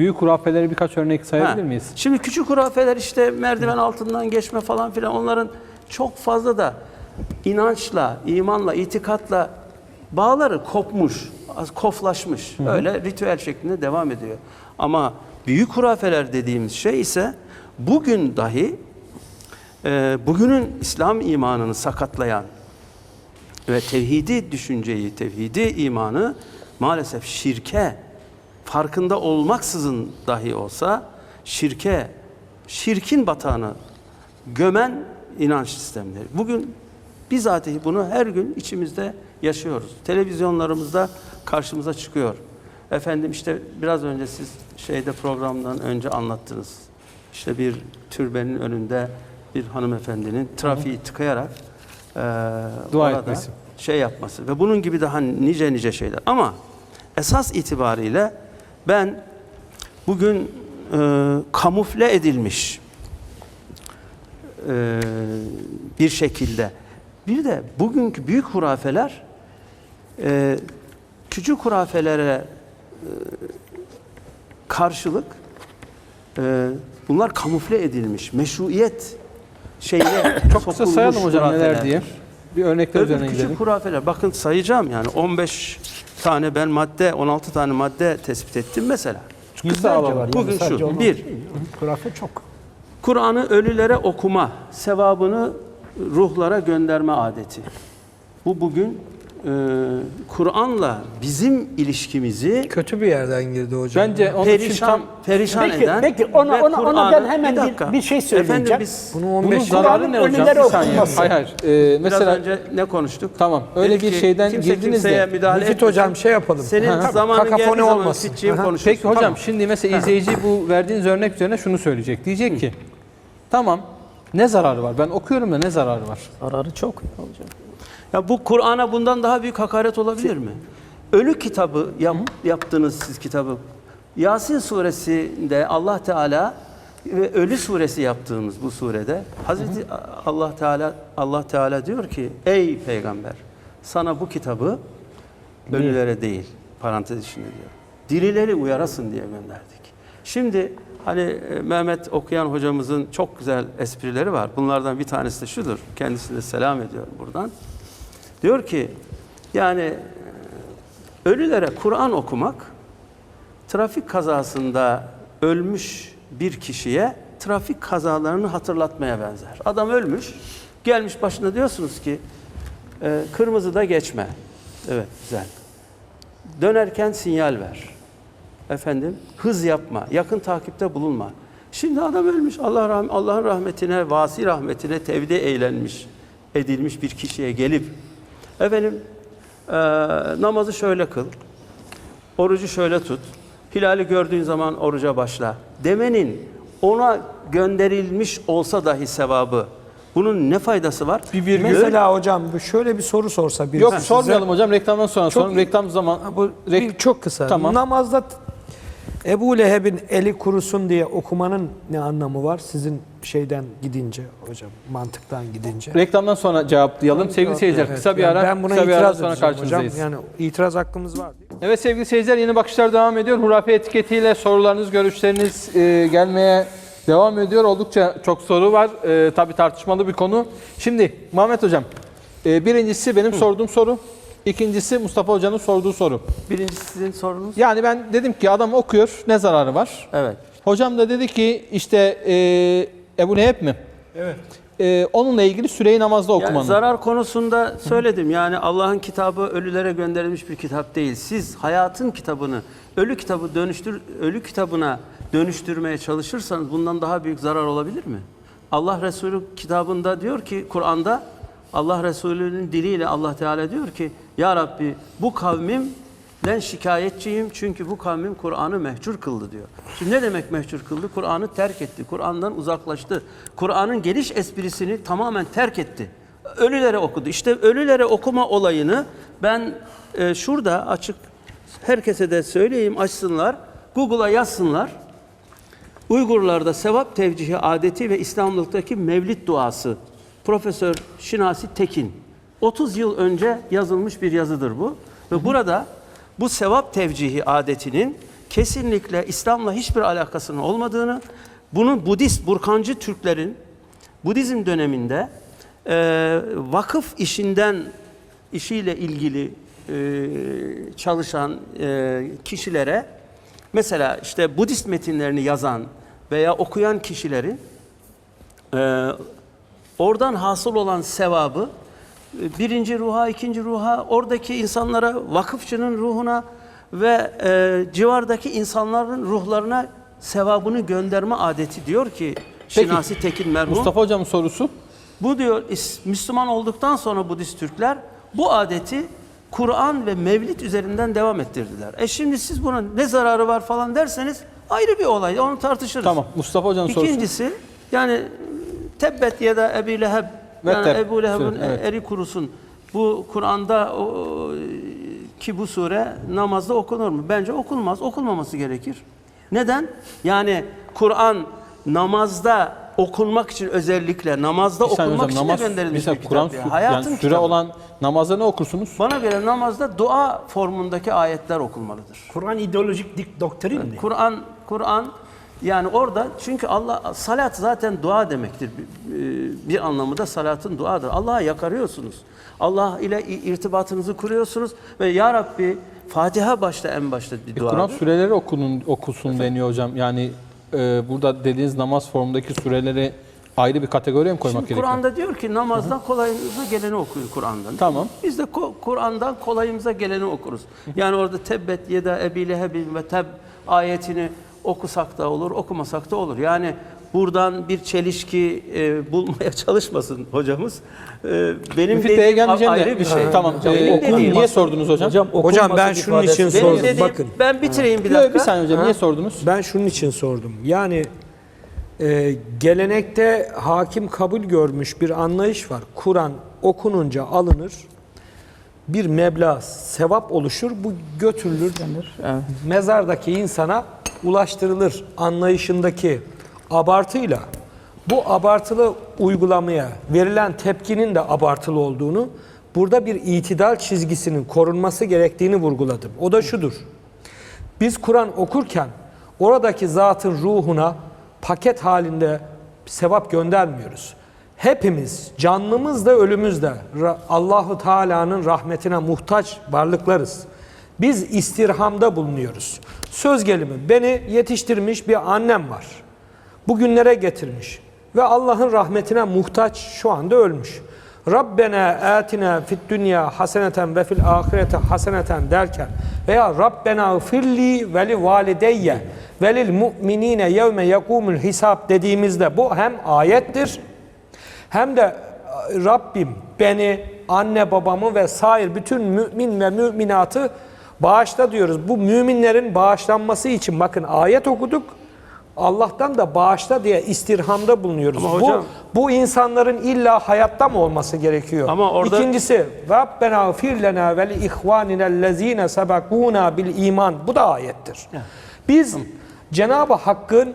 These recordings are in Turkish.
Büyük hurafeleri birkaç örnek sayabilir Ha, miyiz? Şimdi küçük hurafeler işte merdiven altından geçme falan filan onların çok fazla da inançla, imanla, itikatla bağları kopmuş, koflaşmış. Öyle ritüel şeklinde devam ediyor. Ama büyük hurafeler dediğimiz şey ise bugün dahi e, bugünün İslam imanını sakatlayan ve tevhidi düşünceyi, tevhidi imanı maalesef şirke farkında olmaksızın dahi olsa şirke, şirkin batağını gömen inanç sistemleri. Bugün bizatihi bunu her gün içimizde yaşıyoruz. Televizyonlarımızda karşımıza çıkıyor. Efendim işte biraz önce siz şeyde programdan önce anlattınız. İşte bir türbenin önünde bir hanımefendinin trafiği tıkayarak eee, Dua etmesi. şey yapması ve bunun gibi daha nice nice şeyler. Ama esas itibariyle ben bugün e, kamufle edilmiş e, bir şekilde bir de bugünkü büyük hurafeler e, küçük hurafelere e, karşılık e, bunlar kamufle edilmiş meşruiyet şeyine Çok kısa sayalım hocam neler hurafeler. diye. Bir örnekler Öbür üzerine küçük gidelim. hurafeler. Bakın sayacağım yani 15 tane ben madde, 16 tane madde tespit ettim mesela. Kısa alalım. var. Bugün sadece şu, bir. Hurafe çok. Kur'an'ı ölülere okuma, sevabını ruhlara gönderme adeti. Bu bugün e, Kur'an'la bizim ilişkimizi Kötü bir yerden girdi hocam. Bence onun için perişan, tam perişan Peki, eden peki ona- ve ona- ona Kur'an'ı- ben hemen bir- dakika. bir şey söyleyeceğim. Efendim biz Bunu bunun 15 zararı ne hocam? önlere Bir saniye. okunması. Hayır hayır. Ee, biraz mesela önce ne konuştuk? Tamam, öyle Dedik bir ki şeyden kimse girdiniz kimseye de. müdahale Müfit etmesin. hocam şey yapalım. Senin Hı hı. zamanın Kakafoni geldiği zaman olmasın. Fitçiğim Hı hı. konuşursun. Peki hocam şimdi mesela izleyici bu verdiğiniz örnek üzerine şunu söyleyecek. Diyecek ki tamam ne zararı var? Ben okuyorum da ne zararı var? Zararı çok hocam. Ya bu Kur'an'a bundan daha büyük hakaret olabilir mi? Ölü kitabı yap, yaptınız siz kitabı. Yasin suresinde Allah Teala ve Ölü suresi yaptığımız bu surede Hazreti Allah Teala Allah Teala diyor ki ey peygamber sana bu kitabı ölülere değil parantez içinde diyor. Dirileri uyarasın diye gönderdik. Şimdi hani e, Mehmet okuyan hocamızın çok güzel esprileri var. Bunlardan bir tanesi de şudur. Kendisine selam ediyorum buradan. Diyor ki yani e, ölülere Kur'an okumak trafik kazasında ölmüş bir kişiye trafik kazalarını hatırlatmaya benzer. Adam ölmüş, gelmiş başına diyorsunuz ki e, kırmızıda geçme. Evet, güzel. Dönerken sinyal ver. Efendim, hız yapma, yakın takipte bulunma. Şimdi adam ölmüş. Allah rahm Allah'ın rahmetine, vasi rahmetine tevdi eğlenmiş, edilmiş bir kişiye gelip efendim e, namazı şöyle kıl, orucu şöyle tut, hilali gördüğün zaman oruca başla demenin ona gönderilmiş olsa dahi sevabı bunun ne faydası var? Bir virgül. Mesela hocam bu şöyle bir soru sorsa birisi Yok size. sormayalım hocam reklamdan sonra. Çok- Sonra reklam zaman. Bu Rek- bir çok kısa. Tamam. Namazda Ebu Leheb'in eli kurusun diye okumanın ne anlamı var sizin şeyden gidince hocam mantıktan gidince? Reklamdan sonra cevaplayalım. Sevgili seyirciler Evet, kısa bir ara. Ben buna kısa bir ara sonra edeceğim hocam. karşınızdayız. Yani itiraz hakkımız var değil mi? Evet sevgili seyirciler yeni bakışlar devam ediyor. Hurafe etiketiyle sorularınız, görüşleriniz e, gelmeye devam ediyor. Oldukça çok soru var. E, tabii tartışmalı bir konu. Şimdi Muhammed Hocam, e, birincisi benim sorduğum soru. İkincisi Mustafa Hoca'nın sorduğu soru. Birincisi sizin sorunuz. Yani ben dedim ki adam okuyor, ne zararı var? Evet. Hocam da dedi ki işte e, Ebu Leheb mi? Evet. E, onunla ilgili süreyi namazda Yani okumanın. zarar konusunda söyledim. Yani Allah'ın kitabı ölülere gönderilmiş bir kitap değil. Siz hayatın kitabını ölü kitabı dönüştür ölü kitabına dönüştürmeye çalışırsanız bundan daha büyük zarar olabilir mi? Allah Resulü kitabında diyor ki Kur'an'da Allah Resulü'nün diliyle Allah Teala diyor ki Ya Rabbi bu kavmimden şikayetçiyim çünkü bu kavmim Kur'an'ı mehcur kıldı diyor. Şimdi ne demek mehcur kıldı? Kur'an'ı terk etti. Kur'an'dan uzaklaştı. Kur'an'ın geliş esprisini tamamen terk etti. Ölülere okudu. İşte ölülere okuma olayını ben e, şurada açık herkese de söyleyeyim açsınlar. Google'a yazsınlar. Uygurlarda sevap tevcihi adeti ve İslamlıktaki mevlid duası. Profesör Şinasi Tekin. 30 yıl önce yazılmış bir yazıdır bu. Ve burada bu sevap tevcihi adetinin kesinlikle İslam'la hiçbir alakasının olmadığını, bunun Budist, Burkancı Türklerin Budizm döneminde e, vakıf işinden işiyle ilgili e, çalışan e, kişilere mesela işte Budist metinlerini yazan veya okuyan kişilerin e, oradan hasıl olan sevabı birinci ruha, ikinci ruha, oradaki insanlara, vakıfçının ruhuna ve e, civardaki insanların ruhlarına sevabını gönderme adeti diyor ki Şinasi Tekin merhum. Mustafa hocamın sorusu. Bu diyor Müslüman olduktan sonra Budist Türkler bu adeti Kur'an ve Mevlid üzerinden devam ettirdiler. E şimdi siz buna ne zararı var falan derseniz ayrı bir olay. Onu tartışırız. Tamam. Mustafa hocamın sorusu. İkincisi yani tebbet ya da Ebu Leheb yani Ebu Leheb'in Evet. eri kurusun. Bu Kur'an'da o, ki bu sure namazda okunur mu? Bence okunmaz. Okunmaması gerekir. Neden? Yani Kur'an namazda okunmak için özellikle namazda Bir saniye okunmak hocam, için namaz, de gönderilmiş mesela bir Kur'an kitap. ya. su- Hayatın yani süre kitabı. olan namazda ne okursunuz? Bana göre namazda dua formundaki ayetler okunmalıdır. Kur'an ideolojik dik doktrin mi? Kur'an Kur'an yani orada çünkü Allah salat zaten dua demektir. Bir, bir anlamı da salatın duadır. Allah'a yakarıyorsunuz. Allah ile irtibatınızı kuruyorsunuz ve ya Rabbi Fatiha başta en başta bir E, Kur'an duadır. süreleri okunun, okusun deniyor hocam. Yani e, burada dediğiniz namaz formundaki süreleri ayrı bir kategoriye mi koymak Şimdi gerekiyor? Kur'an'da diyor ki namazdan kolayınıza geleni okuyun Kur'an'dan. Tamam. Biz de Kur'an'dan kolayımıza geleni okuruz. Yani orada tebbet yeda ebi lehebin ve teb ayetini okusak da olur, okumasak da olur. Yani buradan bir çelişki e, bulmaya çalışmasın hocamız. E, benim Müfit Bey'e dediğim gelmeyeceğim de. ayrı bir şey. Tamam. Benim E, okun, dediğim- niye sordunuz hocam? Hocam, Hocam ben okunması şunun ifadesi- için Benim sordum. dediğim, Bakın. ben bitireyim bir dakika. bir saniye hocam. Niye sordunuz? Ben şunun için sordum. Yani e, gelenekte hakim kabul görmüş bir anlayış var. Kur'an okununca alınır. Bir meblağ, sevap oluşur. Bu götürülür. Mezardaki insana ulaştırılır anlayışındaki abartıyla bu abartılı uygulamaya verilen tepkinin de abartılı olduğunu, burada bir itidal çizgisinin korunması gerektiğini vurguladım. O da şudur. Biz Kur'an okurken oradaki zatın ruhuna paket halinde sevap göndermiyoruz. Hepimiz canlımız da ölümüz de Allahu Teala'nın rahmetine muhtaç varlıklarız. Biz istirhamda bulunuyoruz. Söz gelimi beni yetiştirmiş bir annem var. Bugünlere getirmiş ve Allah'ın rahmetine muhtaç şu anda ölmüş. Rabbena atina fid dünya haseneten ve fil ahirete haseneten derken veya Rabbena firli ve li valideyye ve lil mu'minine yevme yekumul hisab dediğimizde bu hem ayettir hem de e, Rabbim beni, anne babamı ve sair bütün mümin ve müminatı bağışla diyoruz. Bu müminlerin bağışlanması için bakın ayet okuduk. Allah'tan da bağışla diye istirhamda bulunuyoruz. Ama hocam- bu, bu insanların illa hayatta mı olması gerekiyor? Ama orada- İkincisi Rabbena fir lena ve li ihvaninellezine sebekuna bil iman. Bu da ayettir. Biz Cenab-ı Hakk'ın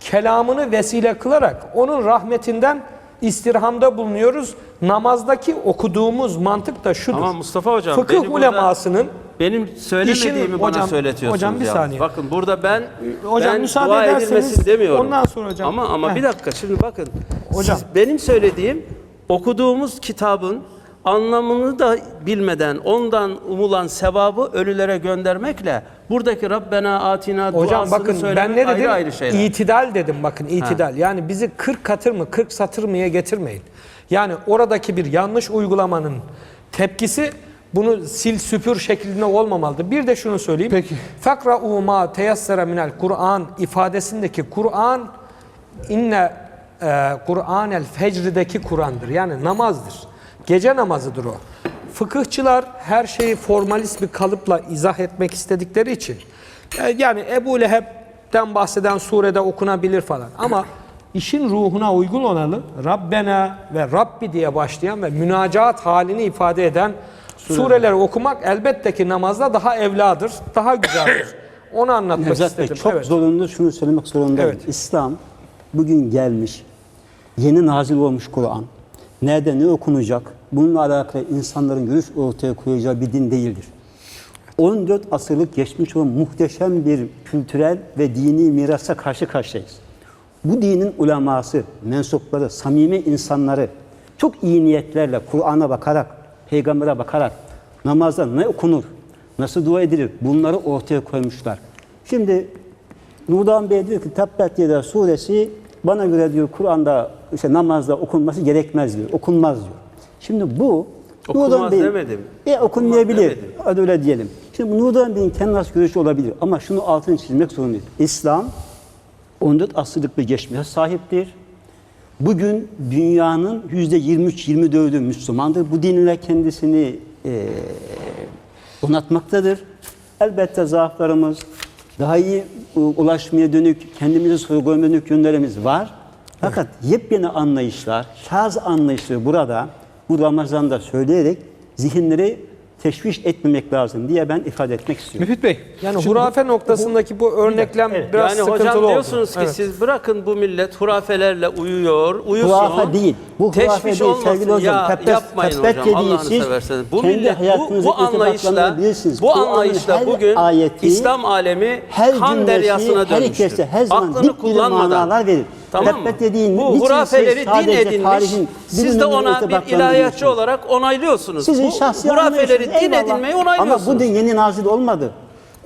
kelamını vesile kılarak onun rahmetinden istirhamda bulunuyoruz. Namazdaki okuduğumuz mantık da şudur. Ama Mustafa Hocam Fıkıh beni burada- ulemasının Benim söylemediğimi İşin- bana hocam- söyletiyorsunuz. hocam bir saniye. Bakın burada ben Hocam ben müsaade dua edilmesin demiyorum. ondan sonra hocam. Ama ama Heh. bir dakika şimdi bakın. Hocam. Siz- benim söylediğim okuduğumuz kitabın anlamını da bilmeden ondan umulan sevabı ölülere göndermekle buradaki Rabbena atina Hocam duasını bakın ben ne dedim? ayrı ayrı şeyler. İtidal dedim bakın itidal. Yani bizi 40 katır mı 40 satır mıya getirmeyin. Yani oradaki bir yanlış uygulamanın tepkisi bunu sil süpür şeklinde olmamalıdır. Bir de şunu söyleyeyim. Peki. Fakra'u ma teyassara minel Kur'an ifadesindeki Kur'an inne e, Kur'anel fecrdeki Kur'an'dır. Yani namazdır. Gece namazıdır o. Fıkıhçılar her şeyi formalist bir kalıpla izah etmek istedikleri için e, yani Ebu Leheb'den bahseden surede okunabilir falan. Ama işin ruhuna uygun olanı Rabbena ve Rabbi diye başlayan ve münacaat halini ifade eden sureleri okumak elbette ki namazda daha evladır, daha güzeldir. Onu anlatmak Nevzat Bey istedim. çok evet. zorunlu şunu söylemek zorundayım. Evet. İslam bugün gelmiş, yeni nazil olmuş Kur'an. Nerede ne okunacak, bununla alakalı insanların görüş ortaya koyacağı bir din değildir. 14 asırlık geçmiş olan muhteşem bir kültürel ve dini mirasa karşı karşıyayız. Bu dinin uleması, mensupları, samimi insanları çok iyi niyetlerle Kur'an'a bakarak, peygambere bakarak namazda ne okunur, nasıl dua edilir bunları ortaya koymuşlar. Şimdi Nurdan Bey diyor ki Tabbet Yeda suresi bana göre diyor Kur'an'da işte namazda okunması gerekmez diyor. Okunmaz diyor. Şimdi bu Okunmaz Nurdan Bey'in- demedim. E, okunmayabilir. demedim. Hadi öyle diyelim. Şimdi bu Nurdan Bey'in kendi has görüşü olabilir. Ama şunu altını çizmek zorundayız. İslam 14 asırlık bir geçmişe sahiptir. Bugün dünyanın yüzde 23-24'ü Müslümandır. Bu dinle kendisini e, donatmaktadır. Elbette zaaflarımız, daha iyi ulaşmaya dönük, kendimizi sorgulamaya dönük yönlerimiz var. Fakat yepyeni anlayışlar, şaz anlayışları burada, bu Ramazan'da söyleyerek zihinleri teşviş etmemek lazım diye ben ifade etmek istiyorum. Müfit Bey. Yani şimdi hurafe noktasındaki bu örneklem biraz yani sıkıntılı hocam oldu. diyorsunuz ki Evet. siz bırakın bu millet hurafelerle uyuyor, uyusun. Hurafe değil. Bu hurafe Teşviş değil olmasın. sevgili hocam. Ya Tebbet- yapmayın tebbet hocam Allah'ını siz severseniz. Bu millet bu, bu anlayışla bu Kur'an'ın anlayışla her bugün ayeti, İslam alemi her kan deryasına dönmüştür. herkese her zaman Aklını kullanmadan. manalar verir. Tamam mı? Dediğin bu hurafeleri din edinmiş, siz de ona bir ilahiyatçı olarak onaylıyorsunuz. Sizin bu şahsi hurafeleri din eyvallah. edinmeyi Ama onaylıyorsunuz. bu din yeni nazil olmadı.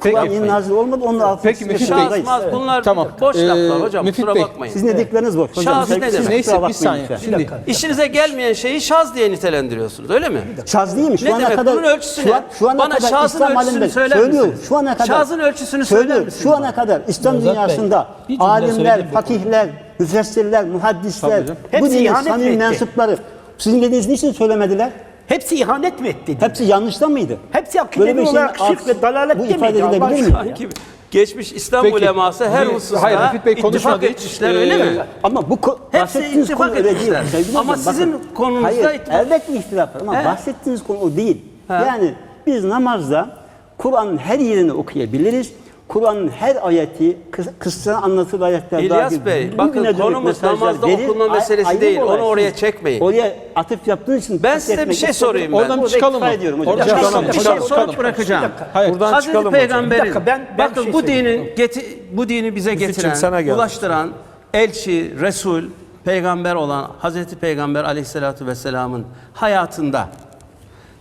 Kur'an Peki. yeni nazil olmadı. Onun altını Peki, Müfit Bey. Şahsmaz bunlar Tamam. boş Ee, laflar hocam Müfit kusura Bey, bakmayın. Sizin dedikleriniz boş. Hocam, sen- ne siz demek? Neyse bir bakmayın saniye. lütfen. Şimdi İşinize gelmeyen şeyi şaz diye nitelendiriyorsunuz öyle mi? Şaz değil mi? Şu Ne ana demek? kadar Bunun ölçüsü şu, ne? an, şu ana Bana kadar şazın İslam ölçüsünü söyler söylüyor. misiniz? Şu ana kadar Şazın ölçüsünü söyler söylüyor. misiniz Şu ana kadar İslam dünyasında alimler, fakihler, müfessirler, muhaddisler, Tabii bu Hepsi dinin samimi mensupları sizin dediğiniz niçin söylemediler? Hepsi ihanet mi etti? Hepsi yanlışta mıydı? Hepsi bir şeyin olarak şirk ve dalalet bu değil ifade edilebilir mi? ya? Geçmiş İslam Peki. uleması her hususta hayır, Müfit Bey ittifak konuşmadı hiç. etmişler Ee, öyle mi? Ama bu ko- Hepsi bahsettiğiniz ittifak konu öyle değil. Ama hocam, sizin konunuzda hayır, ittifak- elbette ihtilaf var ama He? bahsettiğiniz konu o değil. Yani biz namazda Kur'an'ın her yerini okuyabiliriz. Kur'an'ın her ayeti, kıs- kısa anlatılı ayetler İlyas dahil Bey, bakın konumuz namazda verir. okunma Ay- meselesi ayrı değil, onu oraya çekmeyin. Oraya atıf yaptığınız için Ben size bir şey sorayım Oradan ben. çıkalım mı? ediyorum hocam. Oradan Çıkalım. Bir şey sorup çıkalım. bırakacağım. Hayır. Buradan Hazreti çıkalım. Peygamber'in, dakika, ben- ben bakın şey bu dinin geti, bu dini bize sana getiren, geldi. ulaştıran elçi, resul, peygamber olan Hazreti Peygamber Aleyhisselatü Vesselam'ın hayatında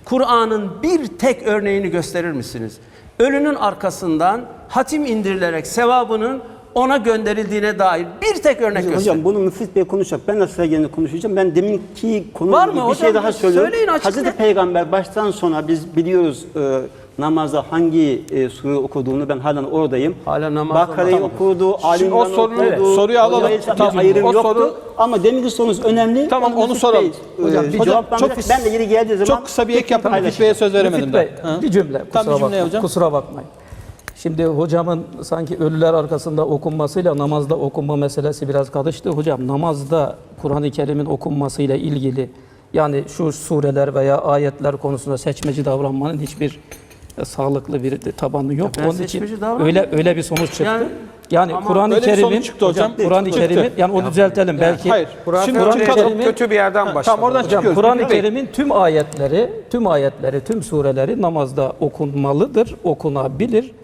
Kur'an'ın bir tek örneğini gösterir misiniz? Ölünün arkasından hatim indirilerek sevabının ona gönderildiğine dair bir tek örnek gösterin. Hocam bunu Müfit Bey konuşacak. Ben de sıra gelince konuşacağım. Ben deminki konu bir hocam? şey daha söylüyorum. Hazreti Peygamber baştan sona biz biliyoruz e, namazda hangi e, sure okuduğunu ben halen oradayım. Hala namazda Bakara'yı Tamam. okudu, Ali Şimdi o İmran'ı soruyu- okudu. soruyu alalım. Dolayısıyla Tamam. bir ayrım O yoktu. soru- Ama deminki sorunuz önemli. Tamam, onu Müfit soralım. Bey, Hocam, e, hocam, cevaplandıracak. çok- ben de yeri geldiği zaman Çok kısa bir ek yapın. Müfit Bey'e söz veremedim Müfit ben. Bey, Ha? bir cümle. Tam Kusura, bir cümle bakma, hocam. kusura bakmayın. Şimdi hocamın sanki ölüler arkasında okunmasıyla namazda okunma meselesi biraz karıştı. Hocam namazda Kur'an-ı Kerim'in okunmasıyla ilgili yani şu sureler veya ayetler konusunda seçmeci davranmanın hiçbir sağlıklı bir tabanı yok. ben Onun için öyle öyle bir sonuç çıktı. Yani- Yani, Kur'an-ı Kerim'in çıktı hocam. Kur'an-ı. Kerim'in yani onu düzeltelim belki. Hayır. Kur'an-ı çıkalım. Kerim'in- kötü bir yerden başladı. Tamam oradan Hocam çıkıyoruz. Kur'an-ı. Kerim'in tüm ayetleri, tüm ayetleri, tüm sureleri namazda okunmalıdır, okunabilir.